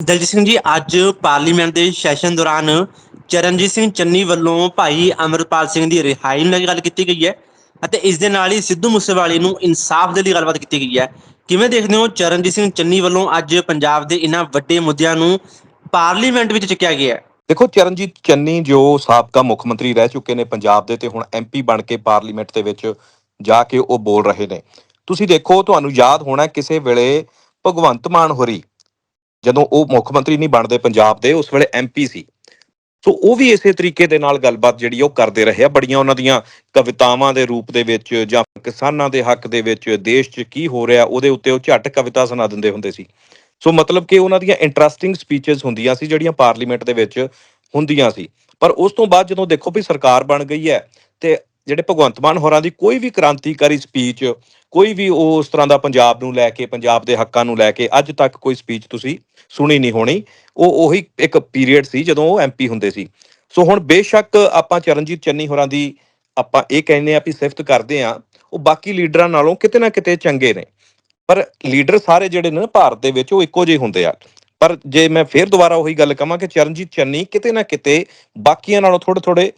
ਦਲਜੀਤ ਸਿੰਘ ਜੀ, ਅੱਜ ਪਾਰਲੀਮੈਂਟ ਦੇ ਸੈਸ਼ਨ ਦੌਰਾਨ ਚਰਨਜੀਤ ਸਿੰਘ ਚੰਨੀ ਵੱਲੋਂ ਭਾਈ ਅਮਰਪਾਲ ਸਿੰਘ ਦੀ ਰਿਹਾਈ ਨੂੰ ਲੈ ਕੇ ਗੱਲ ਕੀਤੀ ਗਈ ਹੈ ਅਤੇ ਇਸ ਦੇ ਨਾਲ ਹੀ ਸਿੱਧੂ ਮੂਸੇਵਾਲੇ ਨੂੰ ਇਨਸਾਫ ਦੇ ਲਈ ਗੱਲਬਾਤ ਕੀਤੀ ਗਈ ਹੈ। ਕਿਵੇਂ ਦੇਖਦੇ ਹੋ ਚਰਨਜੀਤ ਸਿੰਘ ਚੰਨੀ ਵੱਲੋਂ ਅੱਜ ਪੰਜਾਬ ਦੇ ਇਹਨਾਂ ਵੱਡੇ ਮੁੱਦਿਆਂ ਨੂੰ ਪਾਰਲੀਮੈਂਟ ਵਿੱਚ ਚੱਕਿਆ ਗਿਆ ਹੈ? ਦੇਖੋ, ਚਰਨਜੀਤ ਚੰਨੀ ਜੋ ਸਾਬਕਾ ਮੁੱਖ ਮੰਤਰੀ ਰਹਿ ਚੁੱਕੇ ਨੇ ਪੰਜਾਬ ਦੇ ਤੇ ਹੁਣ ਐਮਪੀ ਬਣ ਕੇ ਪਾਰਲੀਮੈਂਟ ਦੇ ਵਿੱਚ ਜਾ ਕੇ ਉਹ ਬੋਲ ਰਹੇ ਨੇ। ਤੁਸੀਂ ਦੇਖੋ, ਤੁਹਾਨੂੰ ਯਾਦ ਹੋਣਾ ਕਿਸੇ ਵੇਲੇ ਭਗਵੰਤ ਮਾਨ ਹੋਰੀ ਜਦੋਂ ਉਹ ਮੁੱਖ ਮੰਤਰੀ ਨਹੀਂ ਬਣਦੇ ਪੰਜਾਬ ਦੇ, ਉਸ ਵੇਲੇ ਐਮਪੀ ਸੀ। ਸੋ ਉਹ ਵੀ ਇਸੇ ਤਰੀਕੇ ਦੇ ਨਾਲ ਗੱਲਬਾਤ ਜਿਹੜੀ ਉਹ ਕਰਦੇ ਰਹੇ ਆ। ਬੜੀਆਂ ਉਹਨਾਂ ਦੀਆਂ ਕਵਿਤਾਵਾਂ ਦੇ ਰੂਪ ਦੇ ਵਿੱਚ ਜਾਂ ਕਿਸਾਨਾਂ ਦੇ ਹੱਕ ਦੇ ਵਿੱਚ ਦੇਸ਼ 'ਚ ਕੀ ਹੋ ਰਿਹਾ, ਉਹਦੇ ਉੱਤੇ ਉਹ ਝੱਟ ਕਵਿਤਾ ਸੁਣਾ ਦਿੰਦੇ ਹੁੰਦੇ ਸੀ। ਸੋ ਮਤਲਬ ਕਿ ਉਹਨਾਂ ਦੀਆਂ ਇੰਟਰਸਟਿੰਗ ਸਪੀਚਸ ਹੁੰਦੀਆਂ ਸੀ, ਜਿਹੜੀਆਂ ਪਾਰਲੀਮੈਂਟ ਦੇ ਵਿੱਚ ਹੁੰਦੀਆਂ ਸੀ। ਪਰ ਉਸ ਤੋਂ ਬਾਅਦ ਜਦੋਂ ਦੇਖੋ ਵੀ ਸਰਕਾਰ ਬਣ ਗਈ ਹੈ ਤੇ ਜਿਹੜੇ ਭਗਵੰਤ ਮਾਨ ਹੋਰਾਂ ਦੀ ਕੋਈ ਵੀ ਕ੍ਰਾਂਤੀਕਾਰੀ ਸਪੀਚ ਕੋਈ ਵੀ ਉਹ ਉਸ ਤਰ੍ਹਾਂ ਦਾ ਪੰਜਾਬ ਨੂੰ ਲੈ ਕੇ, ਪੰਜਾਬ ਦੇ ਹੱਕਾਂ ਨੂੰ ਲੈ ਕੇ ਅੱਜ ਤੱਕ ਕੋਈ ਸਪੀਚ ਤੁਸੀਂ ਸੁਣੀ ਨਹੀਂ ਹੋਣੀ। ਉਹ ਉਹੀ ਇੱਕ ਪੀਰੀਅਡ ਸੀ ਜਦੋਂ ਉਹ ਐਮਪੀ ਹੁੰਦੇ ਸੀ। ਸੋ ਹੁਣ ਬੇਸ਼ੱਕ ਆਪਾਂ ਚਰਨਜੀਤ ਚੰਨੀ ਹੋਰਾਂ ਦੀ ਆਪਾਂ ਇਹ ਕਹਿੰਦੇ ਆ ਵੀ ਸਿਫਤ ਕਰਦੇ ਆ ਉਹ ਬਾਕੀ ਲੀਡਰਾਂ ਨਾਲੋਂ ਕਿਤੇ ਨਾ ਕਿਤੇ ਚੰਗੇ ਨੇ। ਪਰ ਲੀਡਰ ਸਾਰੇ ਜਿਹੜੇ ਨੇ ਭਾਰਤ ਦੇ ਵਿੱਚ ਉਹ ਇੱਕੋ ਜਿਹੇ ਹੁੰਦੇ ਆ। ਪਰ ਜੇ ਮੈਂ ਫੇਰ ਦੁਬਾਰਾ ਉਹੀ ਗੱਲ ਕਹਾਂ ਕਿ ਚਰਨਜੀਤ ਚੰਨੀ ਕਿਤੇ ਨਾ ਕਿਤੇ ਬਾਕੀਆਂ ਨਾਲੋਂ ਥੋੜੇ ਥੋੜੇ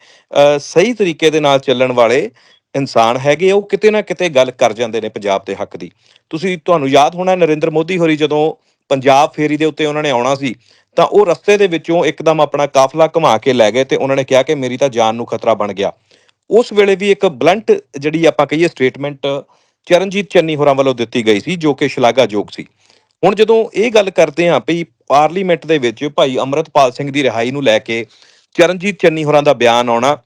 ਸਹੀ ਤਰੀਕੇ ਦੇ ਨਾਲ ਚੱਲਣ ਵਾਲੇ ਇਨਸਾਨ ਹੈਗੇ ਆ, ਉਹ ਕਿਤੇ ਨਾ ਕਿਤੇ ਗੱਲ ਕਰ ਜਾਂਦੇ ਨੇ ਪੰਜਾਬ ਦੇ ਹੱਕ ਦੀ। ਤੁਸੀਂ ਤੁਹਾਨੂੰ ਯਾਦ ਹੋਣਾ ਨਰਿੰਦਰ ਮੋਦੀ ਹੋਰੀ ਜਦੋਂ ਪੰਜਾਬ ਫੇਰੀ ਦੇ ਉੱਤੇ ਉਹਨਾਂ ਨੇ ਆਉਣਾ ਸੀ ਤਾਂ ਉਹ ਰਸਤੇ ਦੇ ਵਿੱਚੋਂ ਇੱਕਦਮ ਆਪਣਾ ਕਾਫਲਾ ਘੁਮਾ ਕੇ ਲੈ ਗਏ ਤੇ ਉਹਨਾਂ ਨੇ ਕਿਹਾ ਕਿ ਮੇਰੀ ਤਾਂ ਜਾਨ ਨੂੰ ਖਤਰਾ ਬਣ ਗਿਆ। ਉਸ ਵੇਲੇ ਵੀ ਇੱਕ ਬਲੰਟ ਜਿਹੜੀ ਆਪਾਂ ਕਹੀਏ ਸਟੇਟਮੈਂਟ ਚਰਨਜੀਤ ਚੰਨੀ ਹੋਰਾਂ ਵੱਲੋਂ ਦਿੱਤੀ ਗਈ ਸੀ ਜੋ ਕਿ ਸ਼ਲਾਘਾਯੋਗ ਸੀ। ਹੁਣ ਜਦੋਂ ਇਹ ਗੱਲ ਕਰਦੇ ਹਾਂ ਵੀ ਪਾਰਲੀਮੈਂਟ ਦੇ ਵਿੱਚ ਭਾਈ ਅਮਰਤਪਾਲ ਸਿੰਘ ਦੀ ਰਿਹਾਈ ਨੂੰ ਲੈ ਕੇ ਚਰਨਜੀਤ ਚੰਨੀ ਹੋਰਾਂ ਦਾ ਬਿਆਨ ਆਉਣਾ,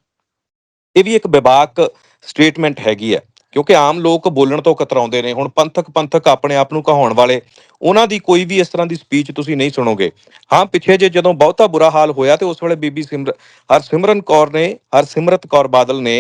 ਇਹ ਵੀ ਇੱਕ ਵਿਵਾਕ ਸਟੇਟਮੈਂਟ ਹੈਗੀ ਹੈ, ਕਿਉਂਕਿ ਆਮ ਲੋਕ ਬੋਲਣ ਤੋਂ ਕਤਰਾਉਂਦੇ ਨੇ, ਹੁਣ ਪੰਥਕ ਪੰਥਕ ਆਪਣੇ ਆਪ ਨੂੰ ਕਹਾਉਣ ਵਾਲੇ, ਉਹਨਾਂ ਦੀ ਕੋਈ ਵੀ ਇਸ ਤਰ੍ਹਾਂ ਦੀ ਸਪੀਚ ਤੁਸੀਂ ਨਹੀਂ ਸੁਣੋਗੇ। ਹਾਂ, ਪਿੱਛੇ ਜੇ ਜਦੋਂ ਬਹੁਤਾ ਬੁਰਾ ਹਾਲ ਹੋਇਆ ਤੇ ਉਸ ਵੇਲੇ ਬੀਬੀ ਸਿਮਰ, ਹਰਸਿਮਰਨ ਕੌਰ ਨੇ, ਹਰਸਿਮਰਤ ਕੌਰ ਬਾਦਲ ਨੇ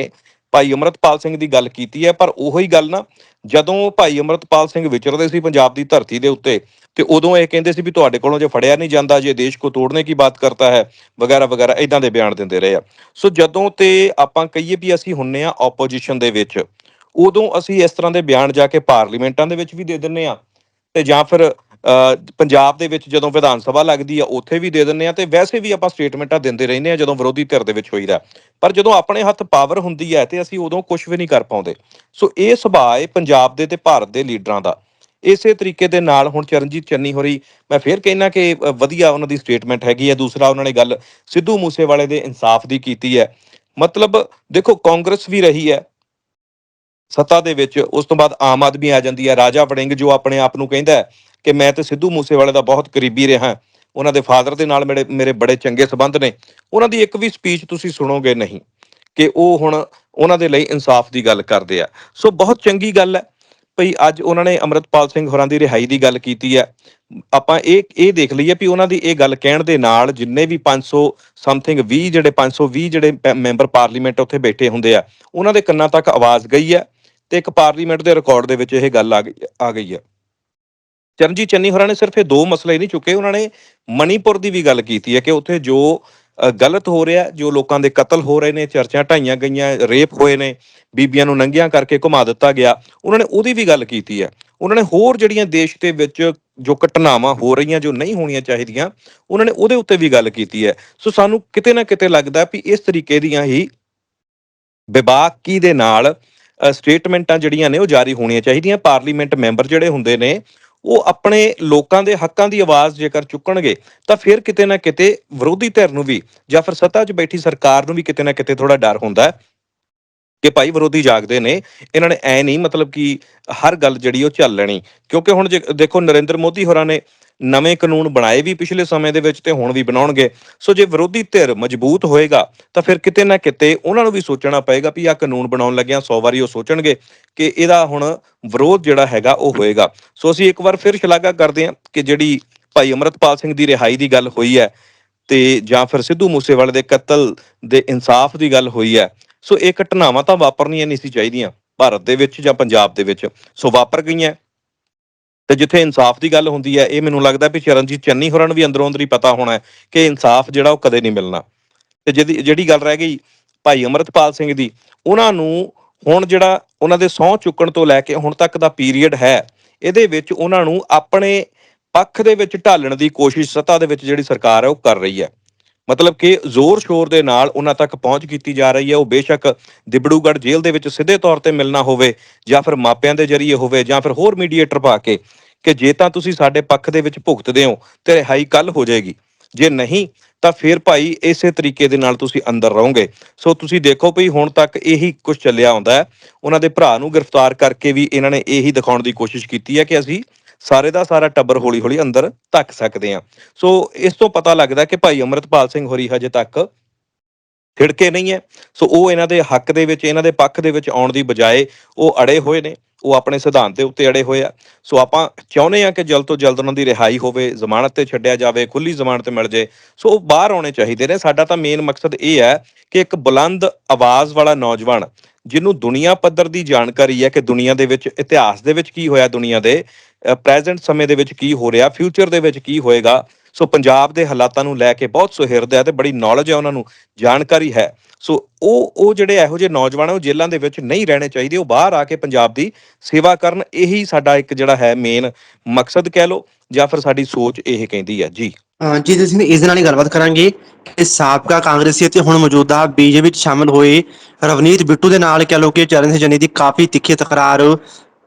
ਭਾਈ ਅਮਰਤਪਾਲ ਸਿੰਘ ਦੀ ਗੱਲ ਕੀਤੀ ਹੈ, ਪਰ ਉਹੀ ਗੱਲ ਨਾ ਜਦੋਂ ਭਾਈ ਅਮਰਤਪਾਲ ਸਿੰਘ ਵਿਚਰਦੇ ਸੀ ਪੰਜਾਬ ਦੀ ਧਰਤੀ ਦੇ ਉੱਤੇ ਤੇ ਉਦੋਂ ਇਹ ਕਹਿੰਦੇ ਸੀ ਵੀ ਤੁਹਾਡੇ ਕੋਲੋਂ ਜੇ ਫੜਿਆ ਨਹੀਂ ਜਾਂਦਾ, ਜੇ ਦੇਸ਼ ਕੋ ਤੋੜਨੇ ਕੀ ਬਾਤ ਕਰਤਾ ਹੈ, ਵਗੈਰਾ ਵਗੈਰਾ ਇਦਾਂ ਦੇ ਬਿਆਨ ਦਿੰਦੇ ਰਹੇ ਆ। ਸੋ ਜਦੋਂ ਤੇ ਆਪਾਂ ਕਹੀਏ ਵੀ ਅਸੀਂ ਹੁੰਨੇ ਆ ਆਪੋਜੀਸ਼ਨ ਦੇ ਵਿੱਚ, ਉਦੋਂ ਅਸੀਂ ਇਸ ਤਰ੍ਹਾਂ ਦੇ ਬਿਆਨ ਜਾ ਕੇ ਪਾਰਲੀਮੈਂਟਾਂ ਦੇ ਵਿੱਚ ਵੀ ਦੇ ਦਿੰਨੇ ਆ ਤੇ ਜਾਂ ਫਿਰ ਪੰਜਾਬ ਦੇ ਵਿੱਚ ਜਦੋਂ ਵਿਧਾਨ ਸਭਾ ਲੱਗਦੀ ਆ, ਉੱਥੇ ਵੀ ਦੇ ਦਿੰਨੇ ਆ ਤੇ ਵੈਸੇ ਵੀ ਆਪਾਂ ਸਟੇਟਮੈਂਟਾਂ ਦਿੰਦੇ ਰਹਿੰਦੇ ਆ ਜਦੋਂ ਵਿਰੋਧੀ ਧਿਰ ਦੇ ਵਿੱਚ ਹੋਈਦਾ। ਪਰ ਜਦੋਂ ਆਪਣੇ ਹੱਥ ਪਾਵਰ ਹੁੰਦੀ ਹੈ ਤੇ ਅਸੀਂ ਉਦੋਂ ਕੁਝ ਵੀ ਨਹੀਂ ਕਰ ਪਾਉਂਦੇ। ਸੋ ਇਹ ਸੁਭਾਅ ਹੈ ਪੰਜਾਬ ਦੇ ਤੇ ਭਾਰਤ ਦੇ ਲੀਡਰਾਂ ਦਾ। ਇਸੇ ਤਰੀਕੇ ਦੇ ਨਾਲ ਹੁਣ ਚਰਨਜੀਤ ਚੰਨੀ ਹੋਰੀ, ਮੈਂ ਫੇਰ ਕਹਿਣਾ ਕਿ ਵਧੀਆ ਉਹਨਾਂ ਦੀ ਸਟੇਟਮੈਂਟ ਹੈਗੀ ਹੈ ਦੂਸਰਾ ਉਹਨਾਂ ਨੇ ਗੱਲ ਸਿੱਧੂ ਮੂਸੇਵਾਲੇ ਦੇ ਇਨਸਾਫ ਦੀ ਕੀਤੀ ਹੈ ਮਤਲਬ ਦੇਖੋ, ਕਾਂਗਰਸ ਵੀ ਰਹੀ ਹੈ ਸੱਤਾ ਦੇ ਵਿੱਚ ਉਸ ਤੋਂ ਬਾਅਦ ਆਮ ਆਦਮੀ ਆ ਜਾਂਦੀ ਹੈ ਰਾਜਾ ਵੜਿੰਗ ਜੋ ਆਪਣੇ ਆਪ ਨੂੰ ਕਹਿੰਦਾ ਕਿ ਮੈਂ ਤੇ ਸਿੱਧੂ ਮੂਸੇਵਾਲੇ ਦਾ ਬਹੁਤ ਕਰੀਬੀ ਰਿਹਾ ਉਹਨਾਂ ਦੇ ਫਾਦਰ ਦੇ ਨਾਲ ਮੇਰੇ ਮੇਰੇ ਬੜੇ ਚੰਗੇ ਸਬੰਧ ਨੇ। ਉਹਨਾਂ ਦੀ ਇੱਕ ਵੀ ਸਪੀਚ ਤੁਸੀਂ ਸੁਣੋਗੇ ਨਹੀਂ ਕਿ ਉਹ ਹੁਣ ਉਹਨਾਂ ਦੇ ਲਈ ਇਨਸਾਫ ਦੀ ਗੱਲ ਕਰਦੇ ਆ। ਸੋ ਬਹੁਤ ਚੰਗੀ ਗੱਲ ਹੈ ਭਈ ਅੱਜ ਉਹਨਾਂ ਨੇ ਅਮਰਤਪਾਲ ਸਿੰਘ ਹੋਰਾਂ ਦੀ ਰਿਹਾਈ ਦੀ ਗੱਲ ਕੀਤੀ ਹੈ। ਆਪਾਂ ਇਹ ਇਹ ਦੇਖ ਲਈਏ ਵੀ ਉਹਨਾਂ ਦੀ ਇਹ ਗੱਲ ਕਹਿਣ ਦੇ ਨਾਲ ਜਿੰਨੇ ਵੀ 500 ਸਮਥਿੰਗ 20 ਜਿਹੜੇ 520 ਜਿਹੜੇ ਪੈ- ਮੈਂਬਰ ਪਾਰਲੀਮੈਂਟ ਉੱਥੇ ਬੈਠੇ ਹੁੰਦੇ ਆ, ਉਹਨਾਂ ਦੇ ਕੰਨਾਂ ਤੱਕ ਆਵਾਜ਼ ਗਈ ਹੈ। ਤੇ ਇੱਕ ਪਾਰਲੀਮੈਂਟ ਦੇ ਰਿਕਾਰਡ ਦੇ ਵਿੱਚ ਇਹ ਗੱਲ ਆ ਗਈ ਆ ਗਈ ਹੈ ਚਰਨਜੀਤ ਚੰਨੀ ਹੋਰਾਂ ਨੇ ਸਿਰਫ ਇਹ ਦੋ ਮਸਲੇ ਨਹੀਂ ਚੁੱਕੇ, ਉਹਨਾਂ ਨੇ ਮਣੀਪੁਰ ਦੀ ਵੀ ਗੱਲ ਕੀਤੀ ਹੈ ਕਿ ਉੱਥੇ ਜੋ ਗਲਤ ਹੋ ਰਿਹਾ, ਜੋ ਲੋਕਾਂ ਦੇ ਕਤਲ ਹੋ ਰਹੇ ਨੇ, ਚਰਚਾਂ ਢਾਈਆਂ ਗਈਆਂ, ਰੇਪ ਹੋਏ ਨੇ, ਬੀਬੀਆਂ ਨੂੰ ਨੰਗੀਆਂ ਕਰਕੇ ਘੁਮਾ ਦਿੱਤਾ ਗਿਆ, ਉਹਨਾਂ ਨੇ ਉਹਦੀ ਵੀ ਗੱਲ ਕੀਤੀ ਹੈ। ਉਹਨਾਂ ਨੇ ਹੋਰ ਜਿਹੜੀਆਂ ਦੇਸ਼ ਦੇ ਵਿੱਚ ਜੋ ਘਟਨਾਵਾਂ ਹੋ ਰਹੀਆਂ, ਜੋ ਨਹੀਂ ਹੋਣੀਆਂ ਚਾਹੀਦੀਆਂ, ਉਹਨਾਂ ਨੇ ਉਹਦੇ ਉੱਤੇ ਵੀ ਗੱਲ ਕੀਤੀ ਹੈ। ਸੋ ਸਾਨੂੰ ਕਿਤੇ ਨਾ ਕਿਤੇ ਲੱਗਦਾ ਵੀ ਇਸ ਤਰੀਕੇ ਦੀਆਂ ਹੀ ਵਿਵਾਕੀ ਦੇ ਨਾਲ ਸਟੇਟਮੈਂਟਾਂ ਜਿਹੜੀਆਂ ਨੇ ਉਹ ਜਾਰੀ ਹੋਣੀਆਂ ਚਾਹੀਦੀਆਂ। ਪਾਰਲੀਮੈਂਟ ਮੈਂਬਰ ਜਿਹੜੇ ਹੁੰਦੇ ਨੇ, ਉਹ ਆਪਣੇ ਲੋਕਾਂ ਦੇ ਹੱਕਾਂ ਦੀ ਆਵਾਜ਼ ਜੇਕਰ ਚੁੱਕਣਗੇ, ਤਾਂ ਫਿਰ ਕਿਤੇ ਨਾ ਕਿਤੇ ਵਿਰੋਧੀ ਧਿਰ ਨੂੰ ਵੀ ਜਾਂ ਫਿਰ ਸੱਤਾ 'ਚ ਬੈਠੀ ਸਰਕਾਰ ਨੂੰ ਵੀ ਕਿਤੇ ਨਾ ਕਿਤੇ ਥੋੜਾ ਡਰ ਹੁੰਦਾ ਹੈ ਕਿ ਭਾਈ ਵਿਰੋਧੀ ਜਾਗਦੇ ਨੇ, ਇਹਨਾਂ ਨੇ ਐ ਨਹੀਂ ਮਤਲਬ ਕਿ ਹਰ ਗੱਲ ਜਿਹੜੀ ਉਹ ਚੱਲ ਲੈਣੀ। ਕਿਉਂਕਿ ਹੁਣ ਜੇ ਦੇਖੋ ਨਰਿੰਦਰ ਮੋਦੀ ਹੋਰਾਂ ਨੇ ਨਵੇਂ ਕਾਨੂੰਨ ਬਣਾਏ ਵੀ ਪਿਛਲੇ ਸਮੇਂ ਦੇ ਵਿੱਚ ਤੇ ਹੁਣ ਵੀ ਬਣਾਉਣਗੇ। ਸੋ ਜੇ ਵਿਰੋਧੀ ਧਿਰ ਮਜ਼ਬੂਤ ਹੋਏਗਾ, ਤਾਂ ਫਿਰ ਕਿਤੇ ਨਾ ਕਿਤੇ ਉਹਨਾਂ ਨੂੰ ਵੀ ਸੋਚਣਾ ਪਏਗਾ ਵੀ ਆਹ ਕਾਨੂੰਨ ਬਣਾਉਣ ਲੱਗਿਆਂ 100 ਵਾਰੀ ਉਹ ਸੋਚਣਗੇ ਕਿ ਇਹਦਾ ਹੁਣ ਵਿਰੋਧ ਜਿਹੜਾ ਹੈਗਾ ਉਹ ਹੋਏਗਾ। ਸੋ ਅਸੀਂ ਇੱਕ ਵਾਰ ਫਿਰ ਸ਼ਲਾਘਾ ਕਰਦੇ ਹਾਂ ਕਿ ਜਿਹੜੀ ਭਾਈ ਅਮਰਤਪਾਲ ਸਿੰਘ ਦੀ ਰਿਹਾਈ ਦੀ ਗੱਲ ਹੋਈ ਹੈ ਤੇ ਜਾਂ ਫਿਰ ਸਿੱਧੂ ਮੂਸੇਵਾਲੇ ਦੇ ਕਤਲ ਦੇ ਇਨਸਾਫ ਦੀ ਗੱਲ ਹੋਈ ਹੈ, ਸੋ ਇਹ ਘਟਨਾਵਾਂ ਤਾਂ ਵਾਪਰਨੀਆਂ ਨਹੀਂ ਸੀ ਚਾਹੀਦੀਆਂ, ਭਾਰਤ ਦੇ ਵਿੱਚ ਜਾਂ ਪੰਜਾਬ ਦੇ ਵਿੱਚ। ਸੋ ਵਾਪਰ ਗਈਆਂ। ਤੇ ਜਿੱਥੇ ਇਨਸਾਫ ਦੀ ਗੱਲ ਹੁੰਦੀ ਹੈ, ਇਹ ਮੈਨੂੰ ਲੱਗਦਾ ਵੀ ਚਰਨਜੀਤ ਚੰਨੀ ਹੋਰਾਂ ਨੂੰ ਵੀ ਅੰਦਰੋਂ ਅੰਦਰ ਹੀ ਪਤਾ ਹੋਣਾ ਕਿ ਇਨਸਾਫ ਜਿਹੜਾ ਉਹ ਕਦੇ ਨਹੀਂ ਮਿਲਣਾ। ਤੇ ਜਿਹਦੀ, ਜਿਹੜੀ ਗੱਲ ਰਹਿ ਗਈ ਭਾਈ ਅਮਰਤਪਾਲ ਸਿੰਘ ਦੀ, ਉਹਨਾਂ ਨੂੰ ਹੁਣ ਜਿਹੜਾ ਉਹਨਾਂ ਦੇ ਸਹੁੰ ਚੁੱਕਣ ਤੋਂ ਲੈ ਕੇ ਹੁਣ ਤੱਕ ਦਾ ਪੀਰੀਅਡ ਹੈ, ਇਹਦੇ ਵਿੱਚ ਉਹਨਾਂ ਨੂੰ ਆਪਣੇ ਪੱਖ ਦੇ ਵਿੱਚ ਢਾਲਣ ਦੀ ਕੋਸ਼ਿਸ਼, ਸੱਤਾ ਦੇ ਵਿੱਚ ਜਿਹੜੀ ਸਰਕਾਰ ਹੈ ਉਹ ਕਰ ਰਹੀ ਹੈ। ਮਤਲਬ ਕਿ ਜ਼ੋਰ ਸ਼ੋਰ ਦੇ ਨਾਲ ਉਹਨਾਂ ਤੱਕ ਪਹੁੰਚ ਕੀਤੀ ਜਾ ਰਹੀ ਹੈ। ਉਹ ਬੇਸ਼ੱਕ ਦਿਬੜੂਗੜ੍ਹ ਜੇਲ੍ਹ ਦੇ ਵਿੱਚ ਸਿੱਧੇ ਤੌਰ ਤੇ ਮਿਲਣਾ ਹੋਵੇ ਜਾਂ ਫਿਰ ਮਾਪਿਆਂ ਦੇ ਜ਼ਰੀਏ ਹੋਵੇ ਜਾਂ ਫਿਰ ਹੋਰ ਮੀਡੀਏਟਰ ਪਾ ਕੇ ਕਿ ਜੇ ਤਾਂ ਤੁਸੀਂ ਸਾਡੇ ਪੱਖ ਦੇ ਵਿੱਚ ਭੁਗਤਦੇ ਹੋ ਤੇ ਰਿਹਾਈ ਕੱਲ ਹੋ ਜਾਏਗੀ। ਜੇ ਨਹੀਂ, ਤਾਂ ਫਿਰ ਭਾਈ ਇਸੇ ਤਰੀਕੇ ਦੇ ਨਾਲ ਤੁਸੀਂ ਅੰਦਰ ਰਹੋਗੇ। ਸੋ ਤੁਸੀਂ ਦੇਖੋ ਭਈ ਹੁਣ ਤੱਕ ਇਹੀ ਕੁਝ ਚੱਲਿਆ ਆਉਂਦਾ ਹੈ। ਉਹਨਾਂ ਦੇ ਭਰਾ ਨੂੰ ਗ੍ਰਿਫਤਾਰ ਕਰਕੇ ਵੀ ਇਹਨਾਂ ਨੇ ਇਹੀ ਦਿਖਾਉਣ ਦੀ ਕੋਸ਼ਿਸ਼ ਕੀਤੀ ਹੈ ਕਿ ਅਸੀਂ ਸਾਰੇ ਦਾ ਸਾਰਾ ਟੱਬਰ ਹੌਲੀ ਹੌਲੀ ਅੰਦਰ ਧੱਕ ਸਕਦੇ ਹਾਂ। ਸੋ ਇਸ ਤੋਂ ਪਤਾ ਲੱਗਦਾ ਕਿ ਭਾਈ ਅਮਰਤਪਾਲ ਸਿੰਘ ਹੋਰੀ ਹਜੇ ਤੱਕ ਖਿੜਕੇ ਨਹੀਂ ਹੈ। ਸੋ ਉਹ ਇਹਨਾਂ ਦੇ ਹੱਕ ਦੇ ਵਿੱਚ, ਇਹਨਾਂ ਦੇ ਪੱਖ ਦੇ ਵਿੱਚ ਆਉਣ ਦੀ ਬਜਾਏ ਉਹ ਅੜੇ ਹੋਏ ਨੇ। ਉਹ ਆਪਣੇ ਸਿਧਾਂਤ ਦੇ ਉੱਤੇ ਅੜੇ ਹੋਏ ਆ। ਸੋ ਆਪਾਂ ਚਾਹੁੰਦੇ ਆ ਕਿ ਜਲਦ ਤੋਂ ਜਲਦ ਉਹਨਾਂ ਦੀ ਰਿਹਾਈ ਹੋਵੇ, ਜ਼ਮਾਨਤ ਤੇ ਛੱਡਿਆ ਜਾਵੇ ਖੁੱਲੀ ਜ਼ਮਾਨਤ ਮਿਲ ਜੇ। ਸੋ ਉਹ ਬਾਹਰ ਆਉਣੇ ਚਾਹੀਦੇ ਨੇ। ਸਾਡਾ ਤਾਂ ਮੇਨ ਮਕਸਦ ਇਹ ਹੈ ਕਿ ਇੱਕ ਬੁਲੰਦ ਆਵਾਜ਼ ਵਾਲਾ ਨੌਜਵਾਨ, ਜਿਹਨੂੰ ਦੁਨੀਆ ਪੱਧਰ ਦੀ ਜਾਣਕਾਰੀ ਹੈ ਕਿ ਦੁਨੀਆ ਦੇ ਵਿੱਚ ਇਤਿਹਾਸ ਦੇ ਵਿੱਚ ਕੀ ਹੋਇਆ, ਦੁਨੀਆ ਦੇ ਪ੍ਰੈਜ਼ੈਂਟ ਸਮੇਂ ਦੇ ਵਿੱਚ ਕੀ ਹੋ ਰਿਹਾ ਫਿਊਚਰ ਦੇ ਵਿੱਚ ਕੀ ਹੋਏਗਾ ਸੋ ਪੰਜਾਬ ਦੇ ਹਾਲਾਤਾਂ ਨੂੰ ਲੈ ਕੇ ਬਹੁਤ ਸੁਹਿਰਦ ਹੈ ਤੇ ਬੜੀ ਨੌਲੇਜ ਹੈ ਉਹਨਾਂ ਨੂੰ, ਜਾਣਕਾਰੀ ਹੈ। ਸੋ ਉਹ ਉਹ ਜਿਹੜੇ ਇਹੋ ਜਿਹੇ ਨੌਜਵਾਨ ਆ, ਉਹ ਜੇਲ੍ਹਾਂ ਦੇ ਵਿੱਚ ਨਹੀਂ ਰਹਿਣੇ ਚਾਹੀਦੇ, ਉਹ ਬਾਹਰ ਆ ਕੇ ਪੰਜਾਬ ਦੀ ਸੇਵਾ ਕਰਨ, ਇਹੀ ਸਾਡਾ ਇੱਕ ਜਿਹੜਾ ਹੈ ਮੇਨ ਮਕਸਦ ਕਹਿ ਲਓ, ਜਾਂ ਫਿਰ ਸਾਡੀ ਸੋਚ ਇਹ ਕਹਿੰਦੀ ਹੈ। ਜੀ। ਅਹ ਜੀ, ਤੁਸੀਂ ਇਸ ਦੇ ਨਾਲ ਹੀ ਗੱਲਬਾਤ ਕਰਾਂਗੇ ਕਿ ਸਾਬਕਾ ਕਾਂਗਰਸੀ ਅਤੇ ਹੁਣ ਮੌਜੂਦਾ ਬੀਜੇਪੀ ਵਿੱਚ ਸ਼ਾਮਲ ਹੋਏ ਰਵਨੀਤ ਬਿੱਟੂ ਦੇ ਨਾਲ ਕਹਿ ਲੋ ਕਿ ਚਰਨ ਸਿੰਘ ਜਨੀ ਦੀ ਕਾਫੀ ਤਿੱਖੀ ਤਕਰਾਰ